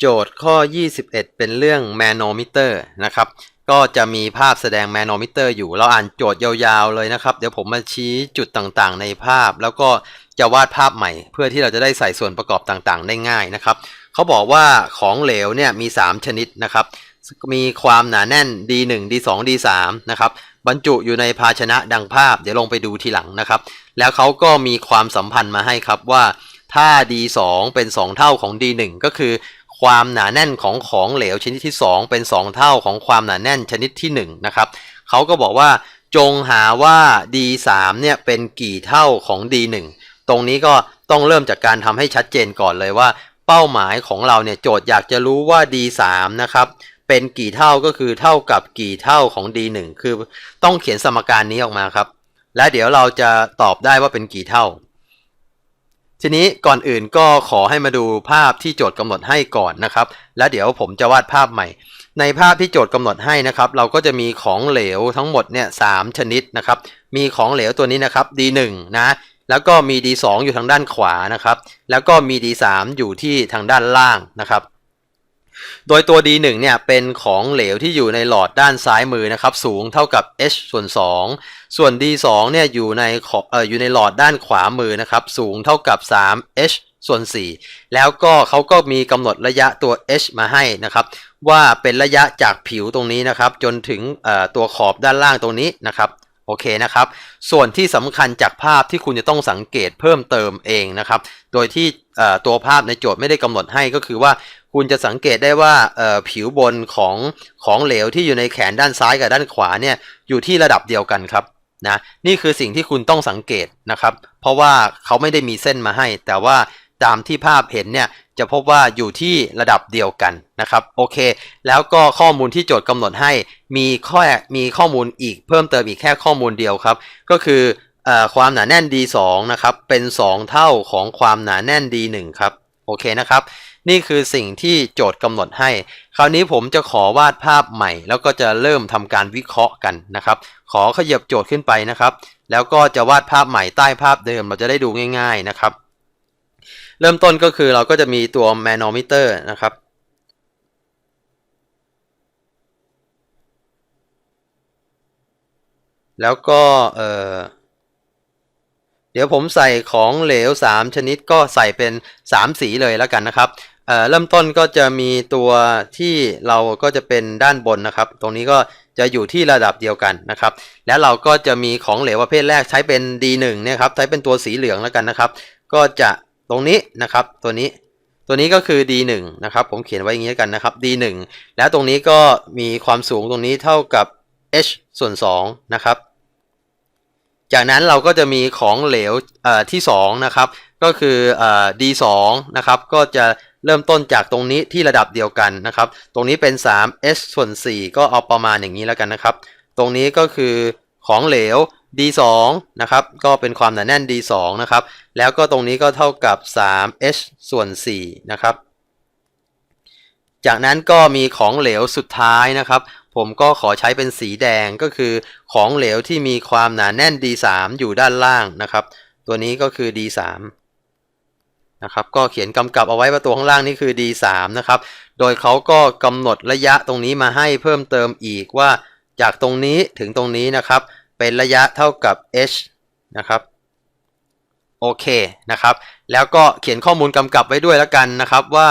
โจทย์ข้อ 21 เป็นเรื่องแมโนมิเตอร์นะครับ ก็จะมีภาพแสดงแมโนมิเตอร์อยู่ เราอ่านโจทย์ยาวๆเลยนะครับ เดี๋ยวผมมาชี้จุดต่างๆ ในภาพ แล้วก็จะวาดภาพใหม่ เพื่อที่เราจะได้ใส่ส่วนประกอบต่างๆ ได้ง่ายนะครับ เขาบอกว่าของเหลวเนี่ยมี 3 ชนิดนะครับ มีความหนาแน่น D1 D2 D3 นะครับบรรจุอยู่ในภาชนะดังภาพ เดี๋ยวลงไปดูทีหลังนะครับ แล้วเขาก็มีความสัมพันธ์มาให้ครับว่าถ้า D2 เป็น 2 เท่าของ D1 ก็คือ ความหนาแน่นของของเหลวชนิดที่ 2 เป็น 2 เท่าของความหนาแน่นชนิดที่1นะครับเขาก็บอกว่าจงหาว่า D3 เนี่ยเป็นกี่เท่าของ D1 ตรงนี้ก็ต้องเริ่มจากการทำให้ชัดเจนก่อนเลยว่า เป้าหมายของเราเนี่ยโจทย์อยากจะรู้ว่า D3 นะครับเป็นกี่เท่าก็คือเท่ากับกี่เท่าของ D1 คือต้องเขียนสมการนี้ออกมาครับ และเดี๋ยวเราจะตอบได้ว่าเป็นกี่เท่า ทีนี้ก่อนอื่นก็ขอให้มาดูภาพที่โจทย์กำหนดให้ก่อนนะครับ แล้วเดี๋ยวผมจะวาดภาพใหม่ ในภาพที่โจทย์กำหนดให้นะครับ เราก็จะมีของเหลวทั้งหมดเนี่ยสามชนิดนะครับ มีของเหลวตัวนี้นะครับ D1 นะแล้วก็มี D2 อยู่ทางด้านขวานะครับ แล้วก็มี D3 อยู่ที่ทางด้านล่างนะครับ โดยตัว D1 เนี่ยเป็นของเหลวที่อยู่ในหลอดด้านซ้ายมือนะครับ สูงเท่ากับ h ส่วน2 ส่วน D2 เนี่ยอยู่ในขอบเอ่ออยู่ในหลอดด้านขวามือนะครับ สูงเท่ากับ 3 h ส่วน 4 แล้วก็เขาก็มีกำหนดระยะตัว h มาให้นะครับ ว่าเป็นระยะจากผิวตรงนี้นะครับ จนถึงตัวขอบด้านล่างตรงนี้นะครับโอเคนะครับ ส่วนที่สำคัญจากภาพที่คุณจะต้องสังเกตเพิ่มเติมเองนะครับ โดยที่ตัวภาพในโจทย์ไม่ได้กำหนดให้ก็คือว่าคุณจะสังเกตได้ว่าผิวบนของของเหลวที่อยู่ในแขนด้านซ้ายกับด้านขวาเนี่ยอยู่ที่ระดับเดียวกันครับ นะนี่คือสิ่งที่คุณต้องสังเกตนะครับ เพราะว่าเขาไม่ได้มีเส้นมาให้ แต่ว่าตามที่ภาพเห็นเนี่ยจะพบว่าอยู่ที่ระดับเดียวกันนะครับโอเค แล้วก็ข้อมูลที่โจทย์กำหนดให้มีข้อมีข้อมูลอีกเพิ่มเติมอีกแค่ข้อมูลเดียวครับ ก็คือเออความหนาแน่น D2 นะครับเป็น 2 เท่าของความหนาแน่น D1 ครับโอเคนะครับ นี่คือสิ่งที่โจทย์กำหนดให้ คราวนี้ผมจะขอวาดภาพใหม่ แล้วก็จะเริ่มทำการวิเคราะห์กันนะครับ ขอขยับโจทย์ขึ้นไปนะครับ แล้วก็จะวาดภาพใหม่ใต้ภาพเดิมเราจะได้ดูง่าย ๆนะครับ เริ่มต้นก็คือเราก็จะมีตัวแมโนมิเตอร์นะครับแล้วก็เออ เดี๋ยวผมใส่ของเหลว 3 ชนิดก็ใส่เป็น 3 สีเลยแล้วกันนะครับเเริ่มต้นก็จะมีตัวที่เราก็จะเป็นด้านบนนะครับ ตรงนี้ก็จะอยู่ที่ระดับเดียวกันนะครับ แล้วเราก็จะมีของเหลวประเภทแรกใช้เป็น D1 เนี่ยครับใช้เป็นตัวสีเหลืองแล้วกันนะครับ ก็จะตรงนี้นะครับตัวนี้ตัวนี้ก็คือ D1 นะครับ ผมเขียนไว้อย่างนี้แล้วกันนะครับ D1 แล้วตรงนี้ก็มีความสูงตรงนี้เท่ากับ h ส่วน2นะครับ จากนั้นเราก็จะมีของเหลวที่2นะครับก็คือ D2 นะครับก็จะเริ่มต้นจากตรงนี้ที่ระดับเดียวกันนะครับ ตรงนี้เป็น 3h ส่วน 4 ก็เอาประมาณอย่างนี้แล้วกันนะครับ ตรงนี้ก็คือของเหลว D2 นะครับ ก็เป็นความหนาแน่น D2 นะครับ แล้วก็ตรงนี้ก็เท่ากับ 3h ส่วน 4 นะครับ จากนั้นก็มีของเหลวสุดท้ายนะครับ ผมก็ขอใช้เป็นสีแดงก็คือของเหลวที่มีความหนาแน่น D3 อยู่ด้านล่างนะครับ ตัวนี้ก็คือ D3 นะครับก็เขียนกำกับเอาไว้ว่าตัวข้างล่างนี่คือ D3 นะครับ โดยเขาก็กำหนดระยะตรงนี้มาให้เพิ่มเติมอีกว่าจากตรงนี้ถึงตรงนี้นะครับ เป็นระยะเท่ากับ h นะครับโอเคนะครับ แล้วก็เขียนข้อมูลกำกับไว้ด้วยแล้วกันนะครับว่า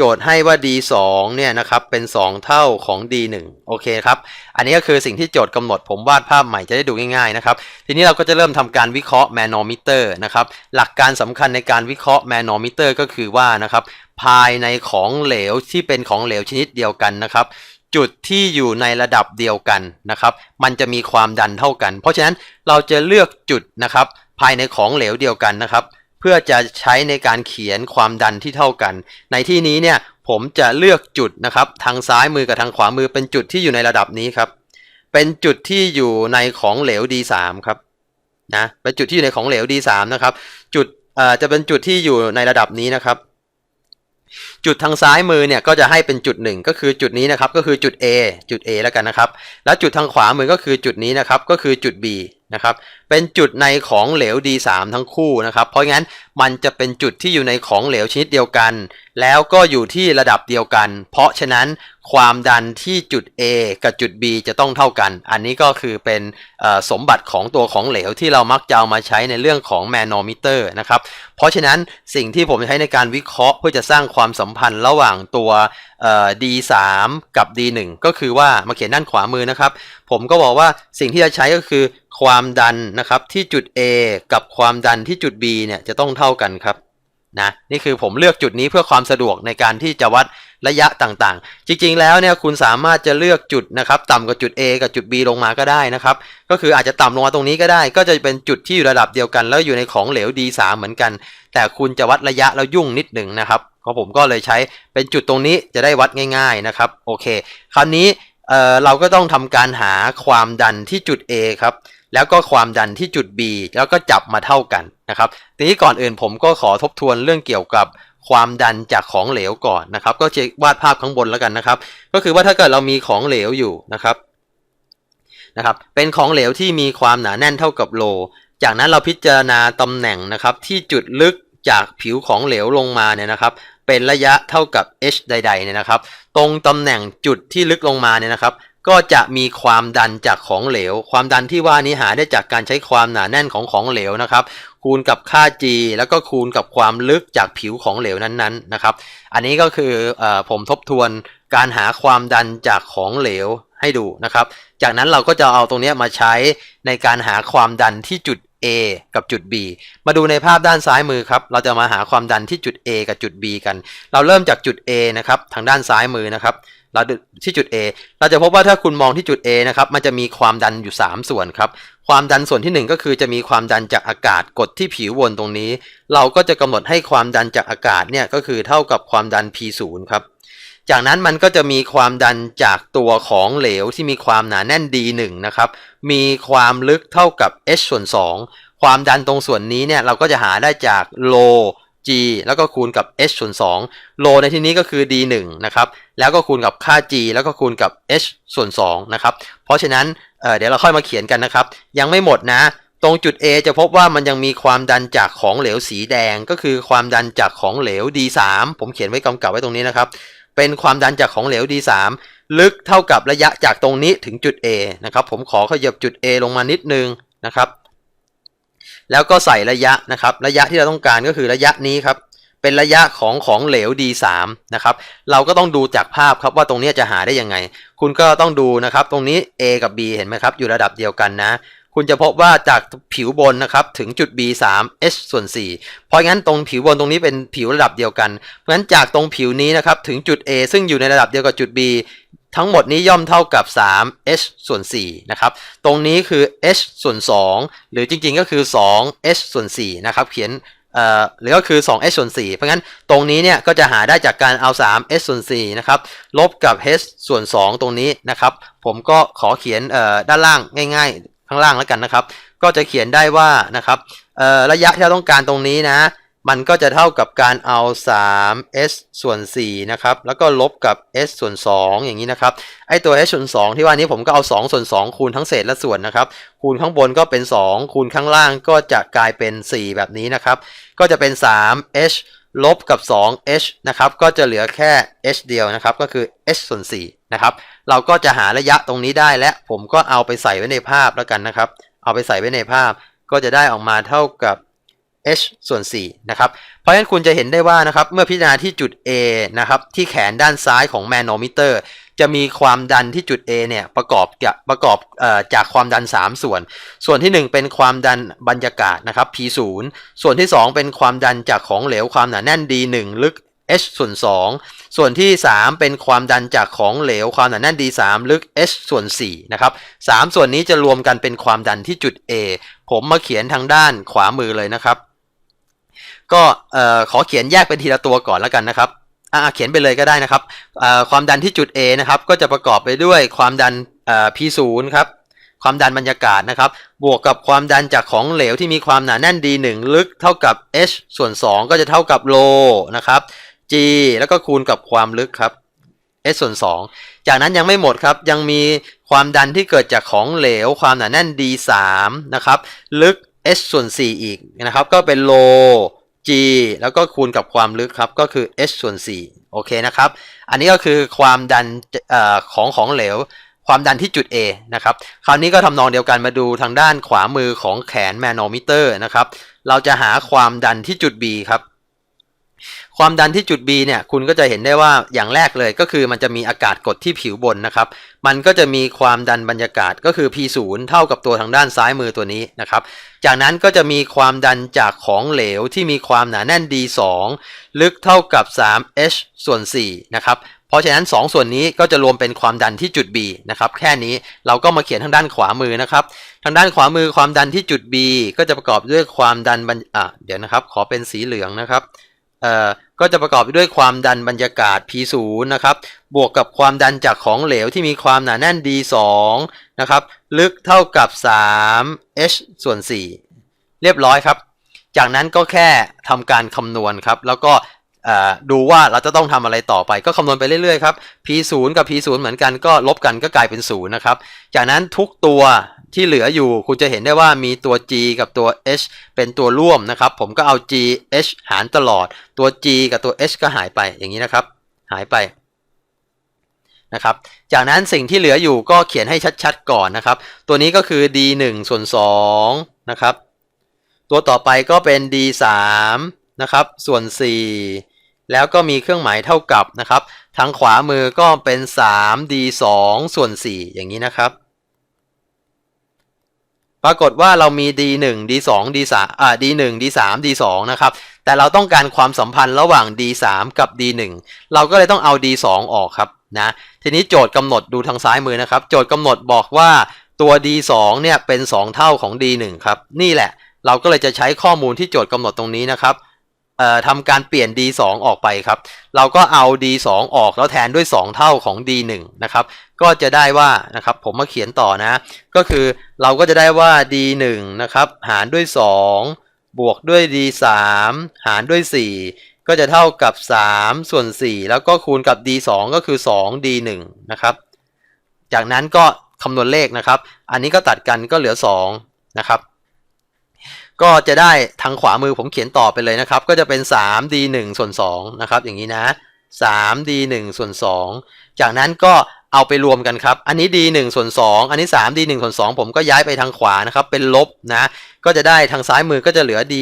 จทย์ให้ว่า D2 เนี่ยนะครับเป็น 2 เท่าของ D1 โอเคครับ อันนี้ก็คือสิ่งที่โจทย์กำหนดผมวาดภาพใหม่จะได้ดูง่ายๆนะครับ ทีนี้เราก็จะเริ่มทำการวิเคราะห์แมโนมิเตอร์นะครับ หลักการสำคัญในการวิเคราะห์แมโนมิเตอร์ก็คือว่านะครับภายในของเหลวที่เป็นของเหลวชนิดเดียวกันนะครับจุดที่อยู่ในระดับเดียวกันนะครับ มันจะมีความดันเท่ากัน เพราะฉะนั้นเราจะเลือกจุดนะครับภายในของเหลวเดียวกันนะครับ เพื่อจะใช้ในการเขียนความดันที่เท่ากัน ในที่นี้เนี่ยผมจะเลือกจุดนะครับ ทางซ้ายมือกับทางขวามือเป็นจุดที่อยู่ในระดับนี้ครับ เป็นจุดที่อยู่ในของเหลว D3 ครับนะเป็นจุดที่อยู่ในของเหลว D3 นะครับ จุดจะเป็นจุดที่อยู่ในระดับนี้นะครับ จุดทางซ้ายมือเนี่ยก็จะให้เป็นจุดหนึ่งก็คือจุดนี้นะครับ ก็คือจุด A จุด A แล้วกันนะครับ แล้วจุดทางขวามือก็คือจุดนี้นะครับ ก็คือจุด B นะครับเป็นจุดในของเหลว D3 ทั้งคู่นะครับ เพราะงั้นมันจะเป็นจุดที่อยู่ในของเหลวชนิดเดียวกัน แล้วก็อยู่ที่ระดับเดียวกัน เพราะฉะนั้นความดันที่จุด A กับจุด B จะต้องเท่ากัน อันนี้ก็คือเป็นสมบัติของตัวของเหลวที่เรามักจะเอามาใช้ในเรื่องของแมโนมิเตอร์นะครับ เพราะฉะนั้นสิ่งที่ผมใช้ในการวิเคราะห์ เพื่อจะสร้างความสัมพันธ์ระหว่างตัว D3 กับ D1 ก็คือว่ามาเขียนด้านขวามือนะครับ ผมก็บอกว่าสิ่งที่จะใช้ก็คือ ความดันนะครับที่จุด A กับความดันที่จุด B เนี่ยจะต้องเท่ากันครับนะนี่คือผมเลือกจุดนี้เพื่อความสะดวกในการที่จะวัดระยะต่างๆ จริงๆแล้วเนี่ยคุณสามารถจะเลือกจุดนะครับต่ำกว่าจุด A กับจุด B ลงมาก็ได้นะครับ ก็คืออาจจะต่ำลงมาตรงนี้ก็ได้ ก็จะเป็นจุดที่อยู่ระดับเดียวกัน แล้วอยู่ในของเหลว D3 เหมือนกัน แต่คุณจะวัดระยะแล้วยุ่งนิดหนึ่งนะครับก็ผมก็เลยใช้เป็นจุดตรงนี้จะได้วัดง่าย ๆนะครับ โอเค คราวนี้เออเราก็ต้องทำการหาความดันที่จุด A ครับ แล้วก็ความดันที่จุด B แล้วก็จับมาเท่ากันนะครับ ทีนี้ก่อนอื่นผมก็ขอทบทวนเรื่องเกี่ยวกับความดันจากของเหลวก่อนนะครับ ก็จะวาดภาพข้างบนแล้วกันนะครับ ก็คือว่าถ้าเกิดเรามีของเหลวอยู่นะครับนะครับ เป็นของเหลวที่มีความหนาแน่นเท่ากับโล จากนั้นเราพิจารณาตำแหน่งนะครับที่จุดลึกจากผิวของเหลวลงมาเนี่ยนะครับ เป็นระยะเท่ากับ h ใดๆเนี่ยนะครับ ตรงตำแหน่งจุดที่ลึกลงมาเนี่ยนะครับ ก็จะมีความดันจากของเหลว ความดันที่ว่านี้หาได้จากการใช้ความหนาแน่นของของเหลวนะครับ คูณกับค่า g แล้วก็คูณกับความลึกจากผิวของเหลวนั้นๆนะครับ อันนี้ก็คืออผมทบทวนการหาความดันจากของเหลวให้ดูนะครับ จากนั้นเราก็จะเอาตรงนี้มาใช้ในการหาความดันที่จุด A กับจุด B มาดูในภาพด้านซ้ายมือครับ เราจะมาหาความดันที่จุด A กับจุด B กัน เราเริ่มจากจุด A นะครับ ทางด้านซ้ายมือนะครับ เราที่จุด A เราจะพบว่าถ้าคุณมองที่จุด A นะครับ มันจะมีความดันอยู่ 3 ส่วนครับ ความดันส่วนที่ 1 ก็คือจะมีความดันจากอากาศกดที่ผิววนตรงนี้ เราก็จะกำหนดให้ความดันจากอากาศเนี่ยก็คือเท่ากับความดัน P0 ครับ จากนั้นมันก็จะมีความดันจากตัวของเหลวที่มีความหนาแน่น D1 นะครับ มีความลึกเท่ากับ h ส่วน 2 ความดันตรงส่วนนี้เนี่ยเราก็จะหาได้จากโล g แล้วก็คูณกับ h ส่วน2โลในที่นี้ก็คือ d1 นะครับ แล้วก็คูณกับค่า g แล้วก็คูณกับ h ส่วน2นะครับ เพราะฉะนั้นเเดี๋ยวเราค่อยมาเขียนกันนะครับ ยังไม่หมดนะ ตรงจุด A จะพบว่ามันยังมีความดันจากของเหลวสีแดง ก็คือความดันจากของเหลว D3 ผมเขียนไว้กำกับไว้ตรงนี้นะครับ เป็นความดันจากของเหลว D3 ลึกเท่ากับระยะจากตรงนี้ถึงจุด A นะครับ ผมขอขยับจุด A ลงมานิดนึงนะครับ แล้วก็ใส่ระยะนะครับ ระยะที่เราต้องการก็คือระยะนี้ครับ เป็นระยะของของเหลว D3 นะครับ เราก็ต้องดูจากภาพครับว่าตรงนี้จะหาได้ยังไง คุณก็ต้องดูนะครับ ตรงนี้ A กับ B เห็นไหมครับ อยู่ระดับเดียวกันนะ คุณจะพบว่าจากผิวบนนะครับถึงจุด B 3 h ส่วน 4 เพราะงั้นตรงผิวบนตรงนี้เป็นผิวระดับเดียวกัน เพราะงั้นจากตรงผิวนี้นะครับถึงจุด A ซึ่งอยู่ในระดับเดียวกับจุด B ทั้งหมดนี้ย่อมเท่ากับ 3 h ส่วน4นะครับ ตรงนี้คือ h ส่วน 2 หรือจริงๆก็คือ2 h ส่วน4นะครับ เขียนเอ่อหรือก็คือ2 h ส่วน4เพราะงั้นตรงนี้เนี่ยก็จะหาได้จากการเอา3 h ส่วน4นะครับ ลบกับ h ส่วน 2 ตรงนี้นะครับ ผมก็ขอเขียนเอ่อด้านล่างง่าย ๆ ข้างล่างแล้วกันนะครับ ก็จะเขียนได้ว่านะครับระยะที่เราต้องการตรงนี้นะ มันก็จะเท่ากับการเอา 3s ส่วน4นะครับ แล้วก็ลบกับ s ส่วน 2 อย่างนี้นะครับ ไอตัว s ส่วน 2 ที่ว่านี้ผมก็เอา 2 ส่วน 2 คูณทั้งเศษและส่วนนะครับ คูณข้างบนก็เป็น 2 คูณข้างล่างก็จะกลายเป็น 4 แบบนี้นะครับ ก็จะเป็น 3h ลบกับ 2h นะครับก็จะเหลือแค่ h เดียวนะครับก็คือ h ส่วน4นะครับเราก็จะหาระยะตรงนี้ได้และผมก็เอาไปใส่ไว้ในภาพแล้วกันนะครับ เอาไปใส่ไว้ในภาพ ก็จะได้ออกมาเท่ากับ h ส่วน4นะครับเพราะฉะนั้นคุณจะเห็นได้ว่านะครับเมื่อพิจารณาที่จุด A นะครับที่แขนด้านซ้ายของแมนโนมิเตอร์ จะมีความดันที่จุด A เนี่ยประกอบจากประกอบออจากความดัน 3 ส่วน ส่วนที่ 1 เป็นความดันบรรยากาศนะครับ P0 ส่วนที่ 2 เป็นความดันจากของเหลวความหนาแน่น D1 ลึก h ส่วน2ส่วนที่ 3 เป็นความดันจากของเหลวความหนาแน่น D3 ลึก h ส่วน4นะครับ3ส่วนนี้จะรวมกันเป็นความดันที่จุด A ผมมาเขียนทางด้านขวามือเลยนะครับ ก็ขอเขียนแยกเป็นทีละตัวก่อนแล้วกันนะครับ อ่าเขียนไปเลยก็ได้นะครับความดันที่จุด A นะครับก็จะประกอบไปด้วยความดัน P0 ครับความดันบรรยากาศนะครับ บวกกับความดันจากของเหลวที่มีความหนาแน่น D1 ลึกเท่ากับ h ส่วน 2 ก็จะเท่ากับโลนะครับ g แล้วก็คูณกับความลึกครับ h ส่วน 2 จากนั้นยังไม่หมดครับ ยังมีความดันที่เกิดจากของเหลว ความหนาแน่น D3 นะครับ ลึก h ส่วน 4 อีกนะครับ ก็เป็นโล g แล้วก็คูณกับความลึกครับก็คือ h ส่วน4โอเคนะครับ อันนี้ก็คือความดันออของของเหลว ความดันที่จุด A นะครับ คราวนี้ก็ทำนองเดียวกันมาดูทางด้านขวามือของแขนแมโนมิเตอร์นะครับ เราจะหาความดันที่จุด B ครับ ความดันที่จุด B เนี่ยคุณก็จะเห็นได้ว่าอย่างแรกเลยก็คือมันจะมีอากาศกดที่ผิวบนนะครับ มันก็จะมีความดันบรรยากาศก็คือ P0 เท่ากับตัวทางด้านซ้ายมือตัวนี้นะครับ จากนั้นก็จะมีความดันจากของเหลวที่มีความหนาแน่น D2 ลึกเท่ากับ 3H ส่วน4นะครับเพราะฉะนั้น 2 ส่วนนี้ก็จะรวมเป็นความดันที่จุด B นะครับแค่นี้เราก็มาเขียนทางด้านขวามือนะครับ ทางด้านขวามือความดันที่จุด B ก็จะประกอบด้วยความดันบรรอะเดี๋ยวนะครับ ขอเป็นสีเหลืองนะครับ เอ่อก็จะประกอบไปด้วยความดันบรรยากาศ P0 นะครับ บวกกับความดันจากของเหลวที่มีความหนาแน่น D2 นะครับ ลึกเท่ากับ 3H ส่วน 4 เรียบร้อยครับ จากนั้นก็แค่ทำการคำนวณครับ แล้วก็ดูว่าเราจะต้องทำอะไรต่อไป ก็คำนวณไปเรื่อยๆครับ P0 กับ P0 เหมือนกันก็ลบกันก็กลายเป็น0นะครับ จากนั้นทุกตัว ที่เหลืออยู่ คุณจะเห็นได้ว่ามีตัว g กับตัว h เป็นตัวร่วมนะครับ ผมก็เอา g h หารตลอด ตัว g กับตัว h ก็หายไปอย่างนี้นะครับ หายไปนะครับ จากนั้นสิ่งที่เหลืออยู่ก็เขียนให้ชัดๆก่อนนะครับ ตัวนี้ก็คือ d 1ส่วน2นะครับ ตัวต่อไปก็เป็น d 3นะครับ ส่วน 4 แล้วก็มีเครื่องหมายเท่ากับนะครับ ทางขวามือก็เป็น 3 d 2ส่วน 4 อย่างนี้นะครับ ปรากฏว่าเรามี d1 d2 d3 อ่า d1 d3 d2 นะครับ แต่เราต้องการความสัมพันธ์ระหว่าง d3 กับ d1 เราก็เลยต้องเอา d2 ออกครับนะ ทีนี้โจทย์กำหนดดูทางซ้ายมือนะครับ โจทย์กำหนดบอกว่าตัว d2 เนี่ยเป็น 2 เท่าของ d1 ครับ นี่แหละ เราก็เลยจะใช้ข้อมูลที่โจทย์กำหนดตรงนี้นะครับ ทำการเปลี่ยน d2 ออกไปครับ เราก็เอา d2 ออกแล้วแทนด้วย 2 เท่าของ d1 นะครับ ก็จะได้ว่านะครับผมมาเขียนต่อนะ ก็คือเราก็จะได้ว่า d1 นะครับหารด้วย 2 บวกด้วย d3 หารด้วย 4 ก็จะเท่ากับ 3 ส่วน 4 แล้วก็คูณกับ d2 ก็คือ 2 d1 นะครับ จากนั้นก็คำนวณเลขนะครับ อันนี้ก็ตัดกันก็เหลือ 2 นะครับ ก็จะได้ทางขวามือผมเขียนต่อไปเลยนะครับ ก็จะเป็น 3 d 1 ส่วน2นะครับ อย่างนี้นะ 3 d 1 ส่วน2จากนั้นก็เอาไปรวมกันครับ อันนี้ d 1 ส่วน2อันนี้ 3 d 1 ส่วน2ผมก็ย้ายไปทางขวานะครับ เป็นลบนะ ก็จะได้ทางซ้ายมือก็จะเหลือ d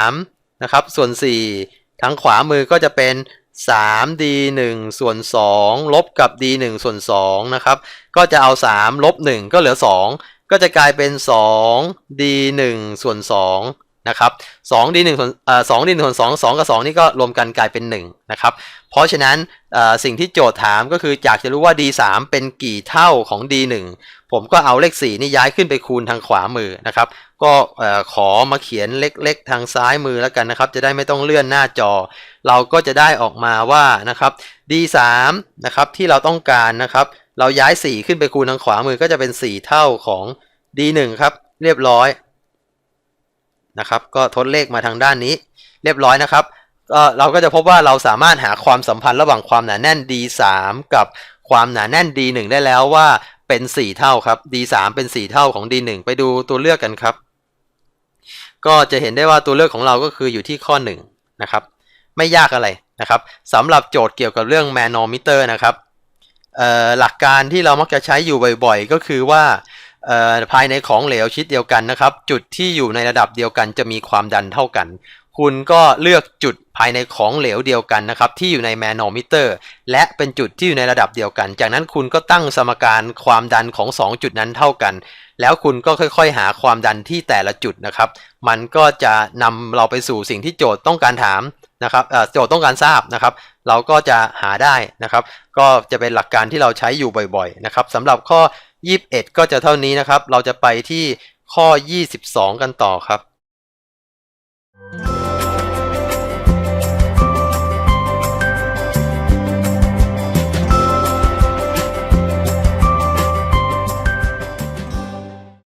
3 นะครับส่วน 4 ทางขวามือก็จะเป็น 3 d 1 ส่วน2ลบกับ d 1 ส่วน2นะครับ ก็จะเอา 3 ลบ 1 ก็เหลือ 2 ก็จะกลายเป็น 2 d 1ส่วน2นะครับ2 d 1ส่วนเอ่อ2 d 1ส่วน2 2 กับ 2 นี่ก็รวมกันกลายเป็น1นะครับเพราะฉะนั้นสิ่งที่โจทย์ถามก็คืออยากจะรู้ว่า d 3เป็นกี่เท่าของ d 1ผมก็เอาเลข 4 นี่ย้ายขึ้นไปคูณทางขวามือนะครับก็ขอมาเขียนเล็กๆ ทางซ้ายมือแล้วกันนะครับ จะได้ไม่ต้องเลื่อนหน้าจอ เราก็จะได้ออกมาว่านะครับ d 3นะครับที่เราต้องการนะครับ เราย้าย 4 ขึ้นไปคูณทางขวามือก็จะเป็น 4 เท่าของ d 1 ครับ เรียบร้อยนะครับ ก็ทดเลขมาทางด้านนี้ เรียบร้อยนะครับเราก็จะพบว่าเราสามารถหาความสัมพันธ์ระหว่างความหนาแน่น d 3 กับความหนาแน่น d 1 ได้แล้วว่าเป็น 4 เท่าครับ d 3 เป็น 4 เท่าของ d 1 ไปดูตัวเลือกกันครับ ก็จะเห็นได้ว่าตัวเลือกของเราก็คืออยู่ที่ข้อ 1 นะครับ ไม่ยากอะไรนะครับสำหรับโจทย์เกี่ยวกับเรื่องแมนอมิเตอร์นะครับ หลักการที่เรามักจะใช้อยู่บ่อยๆ ก็คือว่าภายในของเหลวชิดเดียวกันนะครับ จุดที่อยู่ในระดับเดียวกันจะมีความดันเท่ากัน คุณก็เลือกจุดภายในของเหลวเดียวกันนะครับ ที่อยู่ในแมนอมิเตอร์ และเป็นจุดที่อยู่ในระดับเดียวกัน จากนั้นคุณก็ตั้งสมการความดันของ 2 จุดนั้นเท่ากัน แล้วคุณก็ค่อยๆ หาความดันที่แต่ละจุดนะครับ มันก็จะนำเราไปสู่สิ่งที่โจทย์ต้องการถาม นะครับโจทย์ต้องการทราบนะครับ เราก็จะหาได้นะครับ ก็จะเป็นหลักการที่เราใช้อยู่บ่อยๆนะครับสำหรับข้อ 21 ก็จะเท่านี้นะครับ เราจะไปที่ข้อ 22 กันต่อครับ Thank you.